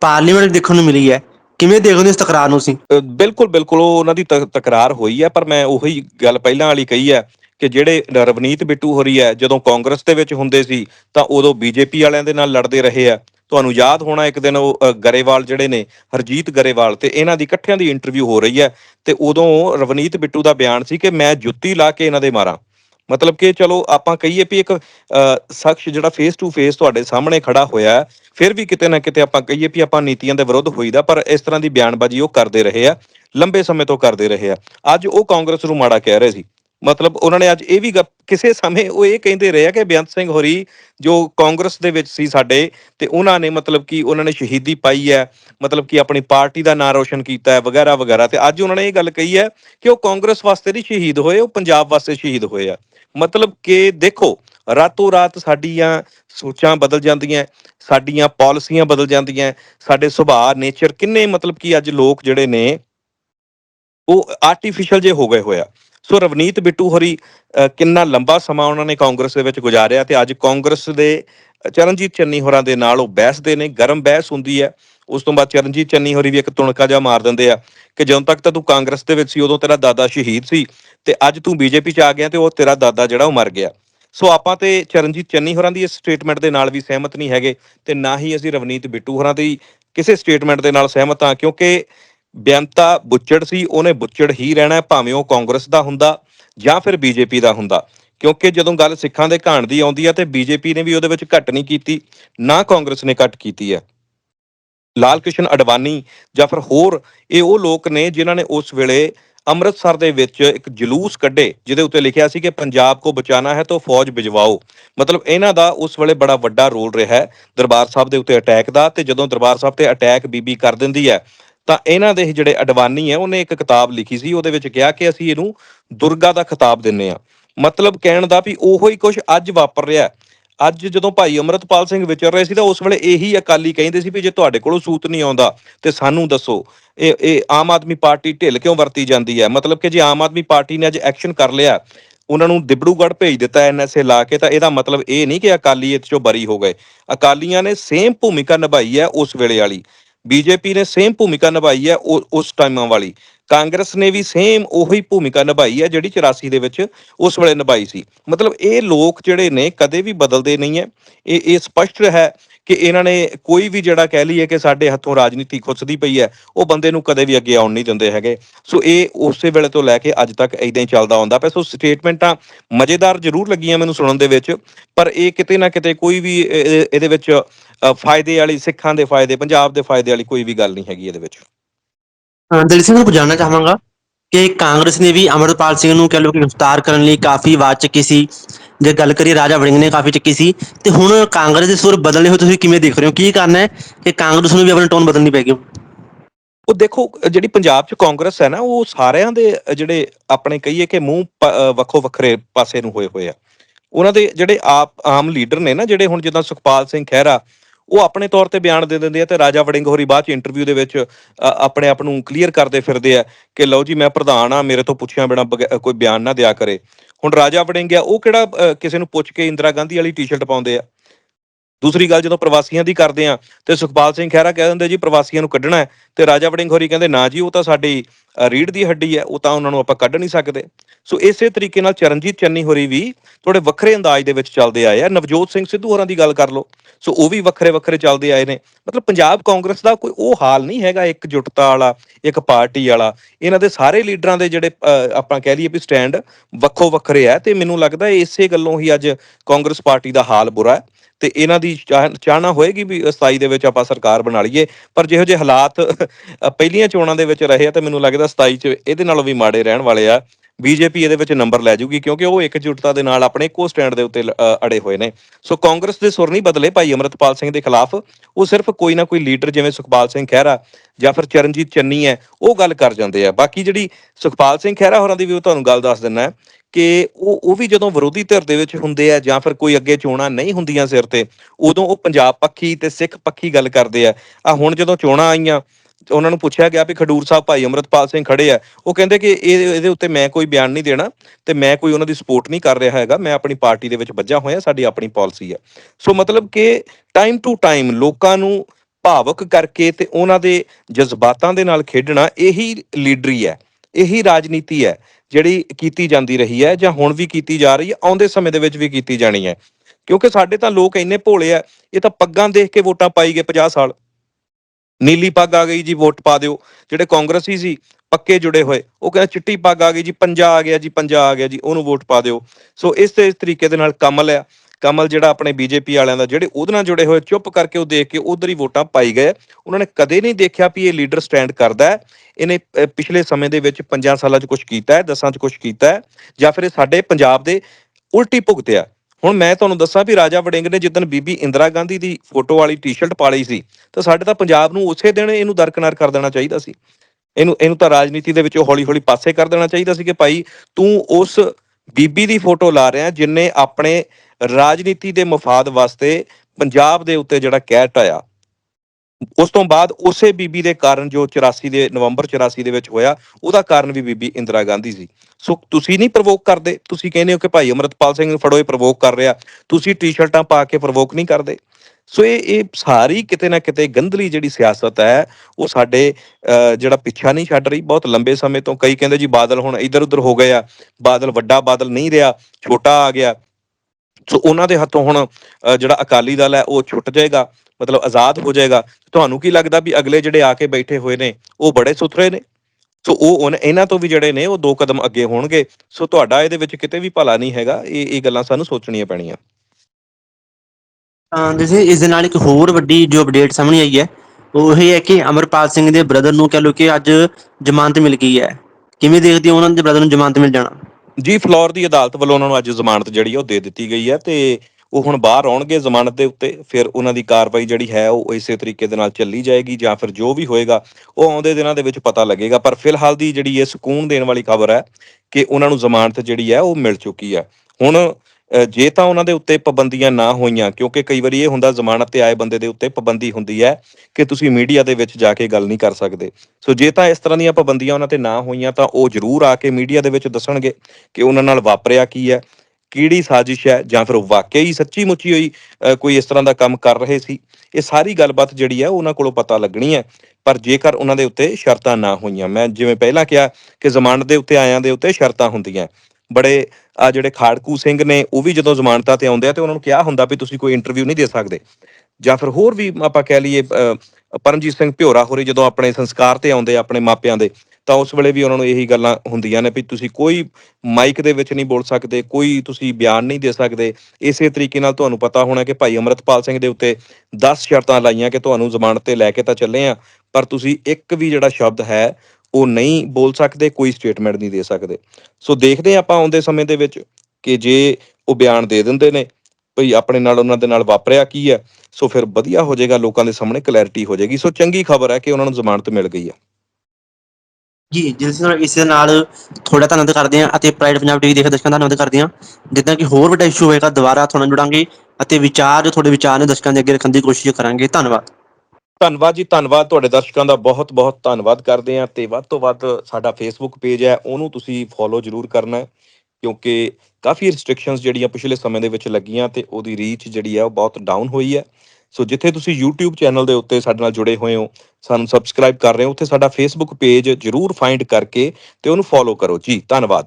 ਪਾਰਲੀਮੈਂਟ ਦੇਖਣ ਨੂੰ ਮਿਲੀ ਹੈ। ਕਿਵੇਂ ਦੇਖਦੇ ਹੋ ਇਸ ਤਕਰਾਰ ਨੂੰ ਸੀ ਬਿਲਕੁਲ ਬਿਲਕੁਲ, ਉਹ ਉਹਨਾਂ ਦੀ ਤਕਰਾਰ ਹੋਈ ਹੈ, ਪਰ ਮੈਂ ਉਹੀ ਗੱਲ ਪਹਿਲਾਂ ਵਾਲੀ ਕਹੀ ਹੈ ਕਿ ਜਿਹੜੇ ਰਵਨੀਤ ਬਿੱਟੂ ਹੋਰੀ ਹੈ, ਜਦੋਂ ਕਾਂਗਰਸ ਦੇ ਵਿੱਚ ਹੁੰਦੇ ਸੀ, ਤਾਂ ਉਦੋਂ ਬੀਜੇਪੀ ਵਾਲਿਆਂ ਦੇ ਨਾਲ ਲੜਦੇ ਰਹੇ ਆ ਤੁਹਾਨੂੰ ਯਾਦ ਹੋਣਾ ਇੱਕ ਦਿਨ ਉਹ ਗਰੇਵਾਲ ਜਿਹੜੇ ਨੇ, ਹਰਜੀਤ ਗਰੇਵਾਲ ਤੇ ਇਹਨਾਂ ਦੀ ਇਕੱਠਿਆਂ ਦੀ ਇੰਟਰਵਿਊ ਹੋ ਰਹੀ ਹੈ, ਤੇ ਉਦੋਂ ਰਵਨੀਤ ਬਿੱਟੂ ਦਾ ਬਿਆਨ ਸੀ ਕਿ ਮੈਂ ਜੁੱਤੀ ਲਾ ਕੇ ਇਹਨਾਂ ਦੇ ਮਾਰਾਂ। ਮਤਲਬ ਕਿ ਚਲੋ ਆਪਾਂ ਕਹੀਏ ਵੀ ਇੱਕ ਅ, ਸ਼ਖਸ ਜਿਹੜਾ ਫੇਸ ਟੂ ਫੇਸ ਤੁਹਾਡੇ ਸਾਹਮਣੇ ਖੜਾ ਹੋਇਆ ਫਿਰ ਵੀ ਕਿਤੇ ਨਾ ਕਿਤੇ ਆਪਾਂ ਕਹੀਏ ਵੀ ਆਪਾਂ ਨੀਤੀਆਂ ਦੇ ਵਿਰੁੱਧ ਹੋਈਦਾ ਪਰ ਇਸ ਤਰ੍ਹਾਂ ਦੀ ਬਿਆਨਬਾਜ਼ੀ ਉਹ ਕਰਦੇ ਰਹੇ ਆ ਲੰਬੇ ਸਮੇਂ ਤੋਂ ਕਰਦੇ ਰਹੇ ਆ। ਅੱਜ ਉਹ ਕਾਂਗਰਸ ਨੂੰ ਮਾੜਾ ਕਹਿ ਰਹੇ ਸੀ। ਮਤਲਬ ਉਹਨਾਂ ਨੇ ਅੱਜ ਇਹ ਵੀ ਗੱਪ- ਕਿਸੇ ਸਮੇਂ ਉਹ ਇਹ ਕਹਿੰਦੇ ਰਹੇ ਆ ਕਿ ਬੇਅੰਤ ਸਿੰਘ ਹੋਰੀ ਜੋ ਕਾਂਗਰਸ ਦੇ ਵਿੱਚ ਸੀ ਸਾਡੇ ਤੇ ਉਹਨਾਂ ਨੇ ਮਤਲਬ ਕਿ ਉਹਨਾਂ ਨੇ ਸ਼ਹੀਦੀ ਪਾਈ ਹੈ ਮਤਲਬ ਕਿ ਆਪਣੀ ਪਾਰਟੀ ਦਾ ਨਾਂ ਰੋਸ਼ਨ ਕੀਤਾ ਹੈ ਵਗੈਰਾ ਵਗੈਰਾ ਤੇ ਅੱਜ ਉਹਨਾਂ ਨੇ ਇਹ ਗੱਲ ਕਹੀ ਹੈ ਕਿ ਉਹ ਕਾਂਗਰਸ ਵਾਸਤੇ ਨਹੀਂ ਸ਼ਹੀਦ ਹੋਏ ਉਹ ਪੰਜਾਬ ਵਾਸਤੇ ਸ਼ਹੀਦ ਹੋਏ ਆ। ਮਤਲਬ ਕਿ ਦੇਖੋ ਰਾਤੋਂ ਰਾਤ ਸਾਡੀਆਂ ਸੋਚਾਂ ਬਦਲ ਜਾਂਦੀਆਂ ਸਾਡੀਆਂ ਪਾਲਿਸੀਆਂ ਬਦਲ ਜਾਂਦੀਆਂ ਸਾਡੇ ਸੁਭਾਅ ਨੇਚਰ ਕਿੰਨੇ ਮਤਲਬ ਕਿ ਅੱਜ ਲੋਕ ਜਿਹੜੇ ਨੇ ਉਹ ਆਰਟੀਫੀਸ਼ੀਅਲ ਜੇ ਹੋ ਗਏ ਹੋਇਆ ਸੋ ਰਵਨੀਤ ਬਿੱਟੂ ਹੋਰੀ ਅ, ਕਿੰਨਾ ਲੰਬਾ ਸਮਾਂ ਉਹਨਾਂ ਨੇ ਕਾਂਗਰਸ ਦੇ ਵਿੱਚ ਗੁਜ਼ਾਰਿਆ ਤੇ ਅੱਜ ਕਾਂਗਰਸ ਦੇ ਚਰਨਜੀਤ ਚੰਨੀ ਹੋਰਾਂ ਦੇ ਨਾਲ ਉਹ ਬਹਿਸਦੇ ਨੇ ਗਰਮ ਬਹਿਸ ਹੁੰਦੀ ਹੈ। ਉਸ ਤੋਂ ਬਾਅਦ ਚਰਨਜੀਤ ਚੰਨੀ ਹੋਰੀ ਵੀ ਇੱਕ ਤੁਣਕਾ ਜਿਹਾ ਮਾਰ ਦਿੰਦੇ ਆ ਕਿ ਜਦੋਂ ਤੱਕ ਤਾਂ ਤੂੰ ਕਾਂਗਰਸ ਦੇ ਵਿੱਚ ਸੀ, ਉਦੋਂ ਤੇਰਾ ਦਾਦਾ ਸ਼ਹੀਦ ਸੀ ਤੇ ਅੱਜ ਤੂੰ ਬੀਜੇਪੀ ਚ ਆ ਗਿਆ ਤੇ ਉਹ ਤੇਰਾ ਦਾਦਾ ਜਿਹੜਾ ਉਹ ਮਰ ਗਿਆ। ਸੋ ਆਪਾਂ ਤੇ ਚਰਨਜੀਤ ਚੰਨੀ ਹੋਰਾਂ ਦੀ ਇਸ ਸਟੇਟਮੈਂਟ ਦੇ ਨਾਲ ਵੀ ਸਹਿਮਤ ਨਹੀਂ ਹੈਗੇ ਤੇ ਨਾ ਹੀ ਅਸੀਂ ਰਵਨੀਤ ਬਿੱਟੂ ਹੋਰਾਂ ਦੀ ਕਿਸੇ ਸਟੇਟਮੈਂਟ ਦੇ ਨਾਲ ਸਹਿਮਤ ਹਾਂ, ਕਿਉਂਕਿ ਬੇਅੰਤਾ ਬੁੱਚੜ ਸੀ, ਉਹਨੇ ਬੁੱਚੜ ਹੀ ਰਹਿਣਾ, ਭਾਵੇਂ ਉਹ ਕਾਂਗਰਸ ਦਾ ਹੁੰਦਾ ਜਾਂ ਫਿਰ ਬੀਜੇਪੀ ਦਾ ਹੁੰਦਾ। ਕਿਉਂਕਿ ਜਦੋਂ ਗੱਲ ਸਿੱਖਾਂ ਦੇ ਘਾਣ ਦੀ ਆਉਂਦੀ ਹੈ ਤੇ ਬੀਜੇਪੀ ਨੇ ਵੀ ਉਹਦੇ ਵਿੱਚ ਘੱਟ ਨਹੀਂ ਕੀਤੀ, ਨਾ ਕਾਂਗਰਸ ਨੇ ਘੱਟ ਕੀਤੀ ਹੈ ਲਾਲ ਕ੍ਰਿਸ਼ਨ ਅਡਵਾਨੀ ਜਾਂ ਫਿਰ ਹੋਰ ਇਹ ਉਹ ਲੋਕ ਨੇ ਜਿਨ੍ਹਾਂ ਨੇ ਉਸ ਵੇਲੇ ਅੰਮ੍ਰਿਤਸਰ ਦੇ ਵਿੱਚ ਇੱਕ ਜਲੂਸ ਕੱਢੇ, ਜਿਹਦੇ ਉੱਤੇ ਲਿਖਿਆ ਸੀ ਕਿ ਪੰਜਾਬ ਕੋ ਬਚਾਣਾ ਹੈ ਤਾਂ ਫੌਜ ਭਿਜਵਾਓ। ਮਤਲਬ ਇਹਨਾਂ ਦਾ ਉਸ ਵੇਲੇ ਬੜਾ ਵੱਡਾ ਰੋਲ ਰਿਹਾ ਹੈ। ਦਰਬਾਰ ਸਾਹਿਬ ਦੇ ਉੱਤੇ ਅਟੈਕ ਦਾ ਤੇ ਜਦੋਂ ਦਰਬਾਰ ਸਾਹਿਬ ਤੇ ਅਟੈਕ ਬੀਬੀ ਕਰ ਦਿੰਦੀ ਹੈ, ਤਾਂ ਇਹਨਾਂ ਦੇ ਜਿਹੜੇ ਅਡਵਾਨੀ ਹੈ, ਉਹਨੇ ਇੱਕ ਕਿਤਾਬ ਲਿਖੀ ਸੀ, ਉਹਦੇ ਵਿੱਚ ਕਿਹਾ ਕਿ ਅਸੀਂ ਇਹਨੂੰ ਦੁਰਗਾ ਦਾ ਖਿਤਾਬ ਦਿੰਨੇ ਆ ਮਤਲਬ ਕਹਿਣ ਦਾ ਵੀ ਉਹੋ ਹੀ ਕੁਝ ਅੱਜ ਵਾਪਰ ਰਿਹਾ ਹੈ। ਅੱਜ ਜਦੋਂ ਭਾਈ ਅਮਰਤਪਾਲ ਸਿੰਘ ਵਿਚਰ ਰਹੇ ਸੀ ਤਾਂ ਉਸ ਵੇਲੇ ਇਹੀ ਅਕਾਲੀ ਕਹਿੰਦੇ ਸੀ ਵੀ ਜੇ ਤੁਹਾਡੇ ਕੋਲੋਂ ਸੂਤ ਨਹੀਂ ਆਉਂਦਾ ਤੇ ਸਾਨੂੰ ਦੱਸੋ, ਇਹ ਇਹ ਆਮ ਆਦਮੀ ਪਾਰਟੀ ਢਿੱਲ ਕਿਉਂ ਵਰਤੀ ਜਾਂਦੀ ਹੈ? ਮਤਲਬ ਕਿ ਜੇ ਆਮ ਆਦਮੀ ਪਾਰਟੀ ਨੇ ਅੱਜ ਐਕਸ਼ਨ ਕਰ ਲਿਆ, ਉਹਨਾਂ ਨੂੰ ਦਿਬੜੂਗੜ੍ਹ ਭੇਜ ਦਿੱਤਾ ਐਨਐਸਏ ਲਾ ਕੇ, ਤਾਂ ਇਹਦਾ ਮਤਲਬ ਇਹ ਨਹੀਂ ਕਿ ਅਕਾਲੀ ਇਹ 'ਚੋਂ ਬਰੀ ਹੋ ਗਏ। ਅਕਾਲੀਆਂ ਨੇ ਸੇਮ ਭੂਮਿਕਾ ਨਿਭਾਈ ਹੈ ਉਸ ਵੇਲੇ ਵਾਲੀ। ਬੀਜੇਪੀ ਨੇ ਸੇਮ ਭੂਮਿਕਾ ਨਿਭਾਈ ਹੈ ਉਹ- ਉਸ ਟਾਈਮਾਂ ਵਾਲੀ। ਕਾਂਗਰਸ ਨੇ ਵੀ ਸੇਮ ਉਹੀ ਭੂਮਿਕਾ ਨਿਭਾਈ ਹੈ ਜਿਹੜੀ 84 ਦੇ ਵਿੱਚ ਉਸ ਵੇਲੇ ਨਿਭਾਈ ਸੀ। ਮਤਲਬ ਇਹ ਲੋਕ ਜਿਹੜੇ ਨੇ ਕਦੇ ਵੀ ਬਦਲਦੇ ਨਹੀਂ ਹੈ ਇਹ ਇਹ ਸਪਸ਼ਟ ਹੈ ਕਿ ਇਹਨਾਂ ਨੇ ਕੋਈ ਵੀ ਜਿਹੜਾ ਕਹਿ ਲਈਏ ਕਿ ਸਾਡੇ ਹੱਥੋਂ ਰਾਜਨੀਤੀ ਖੁੱਸਦੀ ਪਈ ਹੈ ਉਹ ਬੰਦੇ ਨੂੰ ਕਦੇ ਵੀ ਅੱਗੇ ਆਉਣ ਨਹੀਂ ਦਿੰਦੇ ਹੈਗੇ। ਸੋ ਇਹ ਉਸੇ ਵੇਲੇ ਤੋਂ ਲੈ ਕੇ ਅੱਜ ਤੱਕ ਇਦਾਂ ਹੀ ਚੱਲਦਾ ਆਉਂਦਾ ਪਿਆ। ਸੋ ਸਟੇਟਮੈਂਟਾਂ ਮਜ਼ੇਦਾਰ ਜ਼ਰੂਰ ਲੱਗੀਆਂ ਮੈਨੂੰ ਸੁਣਨ ਦੇ ਵਿੱਚ, ਪਰ ਇਹ ਕਿਤੇ ਨਾ ਕਿਤੇ ਕੋਈ ਵੀ ਇਹਦੇ ਵਿੱਚ ਫਾਇਦੇ ਵਾਲੀ, ਸਿੱਖਾਂ ਦੇ ਫਾਇਦੇ, ਪੰਜਾਬ ਦੇ ਫਾਇਦੇ ਵਾਲੀ ਕੋਈ ਵੀ ਗੱਲ ਨਹੀਂ ਹੈਗੀ ਇਹਦੇ ਵਿੱਚ। ਅਹ ਦਲਿਤ ਸਿੰਘ ਨੂੰ ਜਾਣਨਾ ਚਾਹਾਂਗਾ ਕਿ ਕਾਂਗਰਸ ਨੇ ਵੀ ਅਮਰਪਾਲ ਸਿੰਘ ਨੂੰ ਕਹਿ ਲੋ ਕਿ ਗ੍ਰਿਫਤਾਰ ਕਰਨ ਲਈ ਕਾਫੀ ਆਵਾਜ਼ ਚੱਕੀ ਸੀ, ਜੇ ਗੱਲ ਕਰੀਏ ਰਾਜਾ ਵੜਿੰਗ ਨੇ ਕਾਫੀ ਚੱਕੀ ਸੀ, ਤੇ ਹੁਣ ਕਾਂਗਰਸ ਦੇ ਸੁਰ ਬਦਲਨੇ ਹੋਏ ਤੁਸੀਂ ਕਿਵੇਂ ਦੇਖ ਰਹੇ ਹੋ? ਕੀ ਕਾਰਨ ਹੈ ਕਿ ਕਾਂਗਰਸ ਨੂੰ ਵੀ ਆਪਣੀ ਟੋਨ ਬਦਲਣੀ ਪੈ ਗਈ? ਉਹ ਦੇਖੋ, ਜਿਹੜੀ ਪੰਜਾਬ 'ਚ ਕਾਂਗਰਸ ਹੈ ਨਾ, ਉਹ ਸਾਰਿਆਂ ਦੇ ਜਿਹੜੇ ਆਪਣੇ ਕਹੀਏ ਕਿ ਮੂੰਹ ਵੱਖੋ ਵੱਖਰੇ ਪਾਸੇ ਨੂੰ ਹੋਏ ਹੋਏ ਆ। ਉਹਨਾਂ ਦੇ ਜਿਹੜੇ ਆਪ, ਆਮ ਲੀਡਰ ਨੇ ਨਾ, ਜਿਹੜੇ ਹੁਣ ਜਿੱਦਾਂ ਸੁਖਪਾਲ ਸਿੰਘ ਖਹਿਰਾ ਉਹ ਆਪਣੇ ਤੌਰ ਤੇ ਬਿਆਨ ਦੇ ਦਿੰਦੇ ਆ ਤੇ ਰਾਜਾ ਵੜਿੰਗ ਹੋਰੀ ਬਾਅਦ ਚ ਇੰਟਰਵਿਊ ਦੇ ਵਿੱਚ ਆਪਣੇ ਆਪ ਨੂੰ ਕਲੀਅਰ ਕਰਦੇ ਫਿਰਦੇ ਆ ਕਿ ਲਓ ਜੀ ਮੈਂ ਪ੍ਰਧਾਨ ਆ, ਮੇਰੇ ਤੋਂ ਪੁੱਛਿਆ ਬਿਨਾ ਕੋਈ ਬਿਆਨ ਨਾ ਦਿਆ ਕਰੇ। ਹੁਣ ਰਾਜਾ ਵੜਿੰਗ ਆ, ਉਹ ਕਿਹੜਾ ਕਿਸੇ ਨੂੰ ਪੁੱਛ ਕੇ ਇੰਦਰਾ ਗਾਂਧੀ ਵਾਲੀ ਟੀ-ਸ਼ਰਟ ਪਾਉਂਦੇ ਆ? ਦੂਸਰੀ ਗੱਲ, ਜਦੋਂ ਪ੍ਰਵਾਸੀਆਂ ਦੀ ਕਰਦੇ ਆ ਤੇ ਸੁਖਪਾਲ ਸਿੰਘ ਖਹਿਰਾ ਕਹਿ ਦਿੰਦੇ ਜੀ ਪ੍ਰਵਾਸੀਆਂ ਨੂੰ ਕੱਢਣਾ ਹੈ, ਤੇ ਰਾਜਾ ਵੜਿੰਗ ਹੋਰੀ ਕਹਿੰਦੇ, ਨਾ ਜੀ, ਉਹ ਤਾਂ ਸਾਡੀ ਰੀੜ ਦੀ ਹੱਡੀ ਹੈ, ਉਹ ਤਾਂ ਉਹਨਾਂ ਨੂੰ ਆਪਾਂ ਕੱਢ ਨਹੀਂ ਸਕਦੇ। ਸੋ ਇਸੇ ਤਰੀਕੇ ਨਾਲ ਚਰਨਜੀਤ ਚੰਨੀ ਹੋਰੀ ਵੀ ਥੋੜੇ ਵੱਖਰੇ ਅੰਦਾਜ਼ ਦੇ ਵਿੱਚ ਚੱਲਦੇ ਆਏ ਆ। ਨਵਜੋਤ ਸਿੰਘ ਸਿੱਧੂ ਹੋਰਾਂ ਦੀ ਗੱਲ ਕਰ ਲਓ। ਸੋ ਉਹ ਵੀ ਵੱਖਰੇ ਵੱਖਰੇ ਚੱਲਦੇ ਆਏ ਨੇ। ਮਤਲਬ ਪੰਜਾਬ ਕਾਂਗਰਸ ਦਾ ਕੋਈ ਉਹ ਹਾਲ ਨਹੀਂ ਹੈਗਾ, ਇੱਕ ਜੁਟਤਾ ਵਾਲਾ, ਇੱਕ ਪਾਰਟੀ ਵਾਲਾ। ਇਹਨਾਂ ਦੇ ਸਾਰੇ ਲੀਡਰਾਂ ਦੇ ਜਿਹੜੇ ਆਪਾਂ ਕਹਿ ਲਈਏ ਵੀ ਸਟੈਂਡ ਵੱਖੋ ਵੱਖਰੇ ਆ ਤੇ ਮੈਨੂੰ ਲੱਗਦਾ ਇਸੇ ਗੱਲੋਂ ਹੀ ਅੱਜ ਕਾਂਗਰਸ ਪਾਰਟੀ ਦਾ ਹਾਲ ਬੁਰਾ ਹੈ। ਤੇ ਇਹਨਾਂ ਦੀ ਚਾਹ- ਚਾਹਨਾ ਹੋਏਗੀ ਵੀ 27 ਦੇ ਵਿੱਚ ਆਪਾਂ ਸਰਕਾਰ ਬਣਾ ਲਈਏ। ਪਰ ਜਿਹੋ ਜਿਹੇ ਹਾਲਾਤ ਪਹਿਲੀਆਂ ਚੋਣਾਂ ਦੇ ਵਿੱਚ ਰਹੇ ਆ ਤਾਂ ਮੈਨੂੰ ਲੱਗਦਾ 27 ਚ ਇਹਦੇ ਨਾਲੋਂ ਵੀ ਮਾੜੇ ਰਹਿਣ ਵਾਲੇ ਆ। ਬੀਜੇਪੀ ਇਹਦੇ ਵਿੱਚ ਨੰਬਰ ਲੈ ਜੂਗੀ ਕਿਉਂਕਿ ਉਹ ਇਕਜੁੱਟਤਾ ਦੇ ਨਾਲ ਆਪਣੇ ਇੱਕੋ ਸਟੈਂਡ ਦੇ ਉੱਤੇ ਅੜੇ ਹੋਏ ਨੇ। ਸੋ ਕਾਂਗਰਸ ਦੇ ਸੁਰ ਨਹੀਂ ਬਦਲੇ ਭਾਈ ਅਮਰਤਪਾਲ ਸਿੰਘ ਦੇ ਖਿਲਾਫ ਉਹ ਸਿਰਫ ਕੋਈ ਨਾ ਕੋਈ ਲੀਡਰ ਜਿਵੇਂ ਸੁਖਪਾਲ ਸਿੰਘ ਖਹਿਰਾ ਜਾਂ ਫਿਰ ਚਰਨਜੀਤ ਚੰਨੀ ਹੈ, ਉਹ ਗੱਲ ਕਰ ਜਾਂਦੇ ਆ। ਬਾਕੀ ਜਿਹੜੀ ਸੁਖਪਾਲ ਸਿੰਘ ਖਹਿਰਾ ਹੋਰਾਂ ਦੀ ਵੀ ਉਹ ਤੁਹਾਨੂੰ ਗੱਲ ਦੱਸ ਦਿੰਨਾ ਕਿ ਉਹ ਉਹ ਵੀ ਜਦੋਂ ਵਿਰੋਧੀ ਧਿਰ ਦੇ ਵਿੱਚ ਹੁੰਦੇ ਆ ਜਾਂ ਫਿਰ ਕੋਈ ਅੱਗੇ ਚੋਣਾਂ ਨਹੀਂ ਹੁੰਦੀਆਂ ਸਿਰ ਤੇ, ਉਦੋਂ ਉਹ ਪੰਜਾਬ ਪੱਖੀ ਤੇ ਸਿੱਖ ਪੱਖੀ ਗੱਲ ਕਰਦੇ ਆ। ਆ ਹੁਣ ਜਦੋਂ ਚੋਣਾਂ ਆਈਆਂ ਉਹਨਾਂ ਨੂੰ ਪੁੱਛਿਆ ਗਿਆ ਵੀ ਖਡੂਰ ਸਾਹਿਬ ਭਾਈ ਅਮਰਤਪਾਲ ਸਿੰਘ ਖੜੇ ਆ। ਉਹ ਕਹਿੰਦੇ ਕਿ ਇਹ ਇਹਦੇ ਉੱਤੇ ਮੈਂ ਕੋਈ ਬਿਆਨ ਨਹੀਂ ਦੇਣਾ ਤੇ ਮੈਂ ਕੋਈ ਉਹਨਾਂ ਦੀ ਸਪੋਰਟ ਨਹੀਂ ਕਰ ਰਿਹਾ ਹੈਗਾ। ਮੈਂ ਆਪਣੀ ਪਾਰਟੀ ਦੇ ਵਿੱਚ ਵੱਜਾ ਹੋਇਆ, ਸਾਡੀ ਆਪਣੀ ਪਾਲਿਸੀ ਹੈ ਸੋ ਮਤਲਬ ਕਿ ਟਾਈਮ ਟੂ ਟਾਈਮ ਲੋਕਾਂ ਨੂੰ ਭਾਵਕ ਕਰਕੇ ਤੇ ਉਹਨਾਂ ਦੇ ਜਜ਼ਬਾਤਾਂ ਦੇ ਨਾਲ ਖੇਡਣਾ ਇਹੀ ਲੀਡਰੀ ਹੈ ਇਹੀ ਰਾਜਨੀਤੀ ਹੈ ਜਿਹੜੀ ਕੀਤੀ ਜਾਂਦੀ ਰਹੀ ਹੈ ਜਾਂ ਹੁਣ ਵੀ ਕੀਤੀ ਜਾ ਰਹੀ ਹੈ, ਆਉਂਦੇ ਸਮੇਂ ਦੇ ਵਿੱਚ ਵੀ ਕੀਤੀ ਜਾਣੀ ਹੈ। ਕਿਉਂਕਿ ਸਾਡੇ ਤਾਂ ਲੋਕ ਇੰਨੇ ਭੋਲੇ ਆ, ਇਹ ਤਾਂ ਪੱਗਾਂ ਦੇਖ ਕੇ ਵੋਟਾਂ ਪਾਈ ਗਏ 50 ਸਾਲ। ਨੀਲੀ ਪੱਗ ਆ ਗਈ ਜੀ, ਵੋਟ ਪਾ ਦਿਓ। ਜਿਹੜੇ ਕਾਂਗਰਸੀ ਸੀ, ਪੱਕੇ ਜੁੜੇ ਹੋਏ। ਉਹ ਕਹਿੰਦਾ ਚਿੱਟੀ ਪੱਗ ਆ ਗਈ ਜੀ, ਪੰਜਾ ਆ ਗਿਆ ਜੀ, ਪੰਜਾ ਆ ਗਿਆ ਜੀ, ਉਹਨੂੰ ਵੋਟ ਪਾ ਦਿਓ। ਸੋ ਇਸ ਤੇ ਇਸ ਤਰੀਕੇ ਦੇ ਨਾਲ ਕਮਲ ਆ। ਕਮਲ ਜਿਹੜਾ ਆਪਣੇ ਬੀਜੇਪੀ ਵਾਲਿਆਂ ਦਾ, ਜਿਹੜੇ ਉਹਦੇ ਨਾਲ ਜੁੜੇ ਹੋਏ, ਚੁੱਪ ਕਰਕੇ ਉਹ ਦੇਖ ਕੇ ਉਧਰ ਹੀ ਵੋਟਾਂ ਪਾਈ ਗਏ। ਉਹਨਾਂ ਨੇ ਕਦੇ ਨਹੀਂ ਦੇਖਿਆ ਵੀ ਇਹ ਲੀਡਰ ਸਟੈਂਡ ਕਰਦਾ ਹੈ। ਇਹਨੇ ਪਿਛਲੇ ਸਮੇਂ ਦੇ ਵਿੱਚ 5 ਸਾਲਾਂ 'ਚ ਕੁਝ ਕੀਤਾ ਹੈ 10 'ਚ ਕੁਝ ਕੀਤਾ ਹੈ, ਜਾਂ ਫਿਰ ਇਹ ਸਾਡੇ ਪੰਜਾਬ ਦੇ ਉਲਟੀ ਭੁਗਤਿਆ। ਹੁਣ ਮੈਂ ਤੁਹਾਨੂੰ ਦੱਸਾਂ ਵੀ ਰਾਜਾ ਵੜਿੰਗ ਨੇ ਜਿੱਦਣ ਬੀਬੀ ਇੰਦਰਾ ਗਾਂਧੀ ਦੀ ਫੋਟੋ ਵਾਲੀ ਟੀ-ਸ਼ਰਟ ਪਾ ਲਈ ਸੀ, ਤਾਂ ਸਾਡੇ ਤਾਂ ਪੰਜਾਬ ਨੂੰ ਉਸੇ ਦਿਨ ਇਹਨੂੰ ਦਰਕਨਾਰ ਕਰ ਦੇਣਾ ਚਾਹੀਦਾ ਸੀ। ਇਹਨੂੰ ਇਹਨੂੰ ਤਾਂ ਰਾਜਨੀਤੀ ਦੇ ਵਿੱਚ ਹੌਲੀ-ਹੌਲੀ ਪਾਸੇ ਕਰ ਦੇਣਾ ਚਾਹੀਦਾ ਸੀ ਕਿ ਭਾਈ ਤੂੰ ਉਸ ਬੀਬੀ ਦੀ ਫੋਟੋ ਲਾ ਰਿਹਾ ਜਿਨੇ ਆਪਣੇ ਰਾਜਨੀਤੀ ਦੇ ਮਫਾਦ ਵਾਸਤੇ ਪੰਜਾਬ ਦੇ ਉੱਤੇ ਜਿਹੜਾ ਕਹਿਰ ਢਾਇਆ ਉਸ ਤੋਂ ਬਾਅਦ ਉਸੇ ਬੀਬੀ ਦੇ ਕਾਰਨ ਜੋ 84 ਦੇ ਨਵੰਬਰ 84 ਦੇ ਵਿੱਚ ਹੋਇਆ ਉਹਦਾ ਕਾਰਨ ਵੀ ਬੀਬੀ ਇੰਦਰਾ ਗਾਂਧੀ ਸੀ। ਸੋ ਤੁਸੀਂ ਨਹੀਂ ਪ੍ਰਵੋਕ ਕਰਦੇ ਤੁਸੀਂ ਕਹਿੰਦੇ ਹੋ ਕਿ ਭਾਈ ਅਮਰਤਪਾਲ ਸਿੰਘ ਨੂੰ ਫੜੋ ਇਹ ਪ੍ਰਵੋਕ ਕਰ ਰਿਹਾ। ਤੁਸੀਂ ਟੀ-ਸ਼ਰਟਾਂ ਪਾ ਕੇ ਪ੍ਰਵੋਕ ਨਹੀਂ ਕਰਦੇ। ਸੋ ਇਹ ਇਹ ਸਾਰੀ ਕਿਤੇ ਨਾ ਕਿਤੇ ਗੰਧਲੀ ਜਿਹੜੀ ਸਿਆਸਤ ਹੈ ਉਹ ਸਾਡੇ ਅਹ, ਜਿਹੜਾ ਪਿੱਛਾ ਨਹੀਂ ਛੱਡ ਰਹੀ। ਬਹੁਤ ਲੰਬੇ ਸਮੇਂ ਤੋਂ ਕਈ ਕਹਿੰਦੇ ਜੀ ਬਾਦਲ ਹੁਣ ਇੱਧਰ ਉੱਧਰ ਹੋ ਗਏ ਆ। ਬਾਦਲ ਵੱਡਾ ਬਾਦਲ ਨਹੀਂ ਰਿਹਾ ਛੋਟਾ ਆ ਗਿਆ। ਸੋ ਉਹਨਾਂ ਦੇ ਹੱਥੋਂ ਹੁਣ ਅਹ, ਜਿਹੜਾ ਅਕਾਲੀ ਦਲ ਹੈ ਉਹ ਛੁੱਟ ਜਾਏਗਾ। ਮਤਲਬ ਆਜ਼ਾਦ ਹੋ ਜਾਏਗਾ। ਤੁਹਾਨੂੰ ਕੀ ਲੱਗਦਾ ਵੀ ਅਗਲੇ ਜਿਹੜੇ ਆ ਕੇ ਬੈਠੇ ਹੋਏ ਨੇ ਉਹ ਬੜੇ ਸੁਥਰੇ ਨੇ? ਸੋ ਉਹ ਇਹਨਾਂ ਤੋਂ ਵੀ ਜਿਹੜੇ ਨੇ ਉਹ ਦੋ ਕਦਮ ਅੱਗੇ ਹੋਣਗੇ। ਸੋ ਤੁਹਾਡਾ ਇਹਦੇ ਵਿੱਚ ਕਿਤੇ ਵੀ ਭਲਾ ਨਹੀਂ ਹੈਗਾ। ਇਹ ਇਹ ਗੱਲਾਂ ਸਾਨੂੰ ਸੋਚਣੀਆਂ ਪੈਣੀਆਂ। ਤਾਂ ਜਿਵੇਂ ਇਸ ਦੇ ਨਾਲ ਇੱਕ ਹੋਰ ਵੱਡੀ ਜੋ ਅਪਡੇਟ ਸਾਹਮਣੇ ਆਈ ਹੈ ਉਹ ਇਹ ਹੈ ਕਿ ਅਮਰਪਾਲ ਸਿੰਘ ਦੇ ਬ੍ਰਦਰ ਨੂੰ ਕਹ ਲੋ ਕਿ ਅੱਜ ਜ਼ਮਾਨਤ ਮਿਲ ਗਈ ਹੈ। ਕਿਵੇਂ ਦੇਖਦੇ ਹੋ ਉਹਨਾਂ ਦੇ ਬ੍ਰਦਰ ਨੂੰ ਜ਼ਮਾਨਤ ਮਿਲ ਜਾਣਾ? ਜੀ ਫਲੋਰ ਦੀ ਅਦਾਲਤ ਵੱਲੋਂ ਉਹਨਾਂ ਨੂੰ ਅੱਜ ਜ਼ਮਾਨਤ ਜਿਹੜੀ ਹੈ ਉਹ ਦੇ ਦਿੱਤੀ ਗਈ ਹੈ ਤੇ ਉਹ ਹੁਣ ਬਾਹਰ ਆਉਣਗੇ ਜ਼ਮਾਨਤ ਦੇ ਉੱਤੇ, ਫਿਰ ਉਹਨਾਂ ਦੀ ਕਾਰਵਾਈ ਜਿਹੜੀ ਹੈ ਉਹ ਇਸੇ ਤਰੀਕੇ ਦੇ ਨਾਲ ਚੱਲੀ ਜਾਏਗੀ ਜਾਂ ਫਿਰ ਜੋ ਵੀ ਹੋਏਗਾ, ਉਹ ਆਉਂਦੇ ਦਿਨਾਂ ਦੇ ਵਿੱਚ ਪਤਾ ਲੱਗੇਗਾ। ਪਰ ਫਿਲਹਾਲ ਦੀ ਜਿਹੜੀ ਇਹ ਸਕੂਨ ਦੇਣ ਵਾਲੀ ਖਬਰ ਹੈ ਕਿ ਉਹਨਾਂ ਨੂੰ ਜ਼ਮਾਨਤ ਜਿਹੜੀ ਹੈ ਉਹ ਮਿਲ ਚੁੱਕੀ ਹੈ। ਹੁਣ ਜੇ ਤਾਂ ਉਹਨਾਂ ਦੇ ਉੱਤੇ ਪਾਬੰਦੀਆਂ ਨਾ ਹੋਈਆਂ, ਕਿਉਂਕਿ ਕਈ ਵਾਰੀ ਇਹ ਹੁੰਦਾ ਜ਼ਮਾਨਤ ਤੇ ਆਏ ਬੰਦੇ ਦੇ ਉੱਤੇ ਪਾਬੰਦੀ ਹੁੰਦੀ ਹੈ ਕਿ ਤੁਸੀਂ ਮੀਡੀਆ ਦੇ ਵਿੱਚ ਜਾ ਕੇ ਗੱਲ ਨਹੀਂ ਕਰ ਸਕਦੇ। ਸੋ ਜੇ ਤਾਂ ਇਸ ਤਰ੍ਹਾਂ ਦੀਆਂ ਪਾਬੰਦੀਆਂ ਉਹਨਾਂ ਤੇ ਨਾ ਹੋਈਆਂ, ਤਾਂ ਉਹ ਜ਼ਰੂਰ ਆ ਕੇ ਮੀਡੀਆ ਦੇ ਵਿੱਚ ਦੱਸਣਗੇ ਕਿ ਉਹਨਾਂ ਨਾਲ ਵਾਪਰਿਆ ਕੀ ਹੈ। ਕਿਹੜੀ ਸਾਜ਼ਿਸ਼ ਹੈ ਜਾਂ ਫਿਰ ਉਹ ਵਾਕਿਆ ਹੀ ਸੱਚੀ ਮੁੱਚੀ ਹੋਈ ਕੋਈ ਇਸ ਤਰ੍ਹਾਂ ਦਾ ਕੰਮ ਕਰ ਰਹੇ ਸੀ? ਇਹ ਸਾਰੀ ਗੱਲਬਾਤ ਜਿਹੜੀ ਹੈ ਉਹਨਾਂ ਕੋਲੋਂ ਪਤਾ ਲੱਗਣੀ ਹੈ ਪਰ ਜੇਕਰ ਉਹਨਾਂ ਦੇ ਉੱਤੇ ਸ਼ਰਤਾਂ ਨਾ ਹੋਈਆਂ ਮੈਂ ਜਿਵੇਂ ਪਹਿਲਾਂ ਕਿਹਾ ਕਿ ਜ਼ਮਾਨਤ ਦੇ ਉੱਤੇ ਆਇਆਂ ਦੇ ਉੱਤੇ ਸ਼ਰਤਾਂ ਹੁੰਦੀਆਂ। ਬੜੇ ਆ ਜਿਹੜੇ ਖਾੜਕੂ ਸਿੰਘ ਨੇ ਉਹ ਵੀ ਜਦੋਂ ਜ਼ਮਾਨਤਾਂ ਤੇ ਆਉਂਦੇ ਆ ਤੇ ਉਹਨਾਂ ਨੂੰ ਕਿਹਾ ਹੁੰਦਾ ਵੀ ਤੁਸੀਂ ਕੋਈ ਇੰਟਰਵਿਊ ਨਹੀਂ ਦੇ ਸਕਦੇ। ਜਾਂ ਫਿਰ ਹੋਰ ਵੀ ਆਪਾਂ ਕਹਿ ਲਈਏ ਅ, ਪਰਮਜੀਤ ਸਿੰਘ ਭਿਓਰਾ ਹੋਰੀ ਜਦੋਂ ਆਪਣੇ ਸੰਸਕਾਰ ਤੇ ਆਉਂਦੇ ਆ ਆਪਣੇ ਮਾਪਿਆਂ ਦੇ ਤਾਂ ਉਸ ਵੇਲੇ ਵੀ ਉਹਨਾਂ ਨੂੰ ਇਹੀ ਗੱਲਾਂ ਹੁੰਦੀਆਂ ਨੇ ਵੀ ਤੁਸੀਂ ਕੋਈ ਮਾਈਕ ਦੇ ਵਿੱਚ ਨਹੀਂ ਬੋਲ ਸਕਦੇ, ਕੋਈ ਤੁਸੀਂ ਬਿਆਨ ਨਹੀਂ ਦੇ ਸਕਦੇ। ਇਸੇ ਤਰੀਕੇ ਨਾਲ ਤੁਹਾਨੂੰ ਪਤਾ ਹੋਣਾ ਕਿ ਭਾਈ ਅਮਰਤਪਾਲ ਸਿੰਘ ਦੇ ਉੱਤੇ 10 ਸ਼ਰਤਾਂ ਲਾਈਆਂ ਕਿ ਤੁਹਾਨੂੰ ਜ਼ਮਾਨਤ ਤੇ ਲੈ ਕੇ ਤਾਂ ਚੱਲੇ ਆ, ਪਰ ਤੁਸੀਂ ਇੱਕ ਵੀ ਜਿਹੜਾ ਸ਼ਬਦ ਹੈ, ਉਹ ਨਹੀਂ ਬੋਲ ਸਕਦੇ, ਕੋਈ ਸਟੇਟਮੈਂਟ ਨਹੀਂ ਦੇ ਸਕਦੇ। ਸੋ ਦੇਖਦੇ ਹਾਂ ਆਪਾਂ ਆਉਂਦੇ ਸਮੇਂ ਦੇ ਵਿੱਚ ਕਿ ਜੇ ਉਹ ਬਿਆਨ ਦੇ ਦਿੰਦੇ ਨੇ, ਭਈ ਆਪਣੇ ਨਾਲ ਉਹਨਾਂ ਦੇ ਨਾਲ ਵਾਪਰਿਆ ਕੀ ਹੈ। ਸੋ ਫਿਰ ਵਧੀਆ ਹੋ ਜਾਏਗਾ, ਲੋਕਾਂ ਦੇ ਸਾਹਮਣੇ ਕਲੈਰਿਟੀ ਹੋ ਜਾਏਗੀ। ਸੋ ਚੰਗੀ ਖਬਰ ਹੈ ਕਿ ਉਹਨਾਂ ਨੂੰ ਜ਼ਮਾਨਤ ਮਿਲ ਗਈ ਹੈ। ਜੀ, ਜਿਸ ਨਾਲ, ਇਸ ਦੇ ਨਾਲ ਥੋੜਾ ਧੰਨਵਾਦ ਕਰਦੇ ਹਾਂ ਅਤੇ ਪ੍ਰਾਈਡ ਪੰਜਾਬ ਟੀਵੀ ਦੇਖ ਦਰਸ਼ਕਾਂ ਦਾ ਧੰਨਵਾਦ ਕਰਦੇ ਹਾਂ। ਜਿੱਦਾਂ ਕਿ ਹੋਰ ਵੱਡਾ ਇਸ਼ੂ ਹੋਏਗਾ, ਦੁਬਾਰਾ ਤੁਹਾਨੂੰ ਜੁੜਾਂਗੇ ਅਤੇ ਵਿਚਾਰ, ਜੋ ਤੁਹਾਡੇ ਵਿਚਾਰ ਨੇ ਦਰਸ਼ਕਾਂ ਦੇ ਅੱਗੇ ਰੱਖਣ ਦੀ ਕੋਸ਼ਿਸ਼ ਕਰਾਂਗੇ। ਧੰਨਵਾਦ। ਧੰਨਵਾਦ ਜੀ, ਧੰਨਵਾਦ ਤੁਹਾਡੇ ਦਰਸ਼ਕਾਂ ਦਾ ਬਹੁਤ ਬਹੁਤ ਧੰਨਵਾਦ ਕਰਦੇ ਹਾਂ ਤੇ ਵੱਧ ਤੋਂ ਵੱਧ ਸਾਡਾ ਫੇਸਬੁੱਕ ਪੇਜ ਹੈ, ਉਹਨੂੰ ਤੁਸੀਂ ਫੋਲੋ ਜ਼ਰੂਰ ਕਰਨਾ ਹੈ, ਕਿਉਂਕਿ ਕਾਫੀ ਰਿਸਟ੍ਰਿਕਸ਼ਨਸ ਜਿਹੜੀਆਂ ਪਿਛਲੇ ਸਮੇਂ ਦੇ ਵਿੱਚ ਲੱਗੀਆਂ ਤੇ ਉਹਦੀ ਰੀਚ ਜਿਹੜੀ ਹੈ ਉਹ ਬਹੁਤ ਡਾਊਨ ਹੋਈ ਹੈ। ਸੋ ਜਿੱਥੇ ਤੁਸੀਂ YouTube ਚੈਨਲ ਦੇ ਉੱਤੇ ਸਾਡੇ ਨਾਲ ਜੁੜੇ ਹੋਏ ਹੋ, ਸਾਨੂੰ ਸਬਸਕ੍ਰਾਈਬ ਕਰ ਰਹੇ ਹੋ, ਉੱਥੇ ਸਾਡਾ ਫੇਸਬੁੱਕ ਪੇਜ ਜ਼ਰੂਰ ਫਾਈਂਡ ਕਰਕੇ ਤੇ ਉਹਨੂੰ ਫੋਲੋ ਕਰੋ। ਜੀ, ਧੰਨਵਾਦ।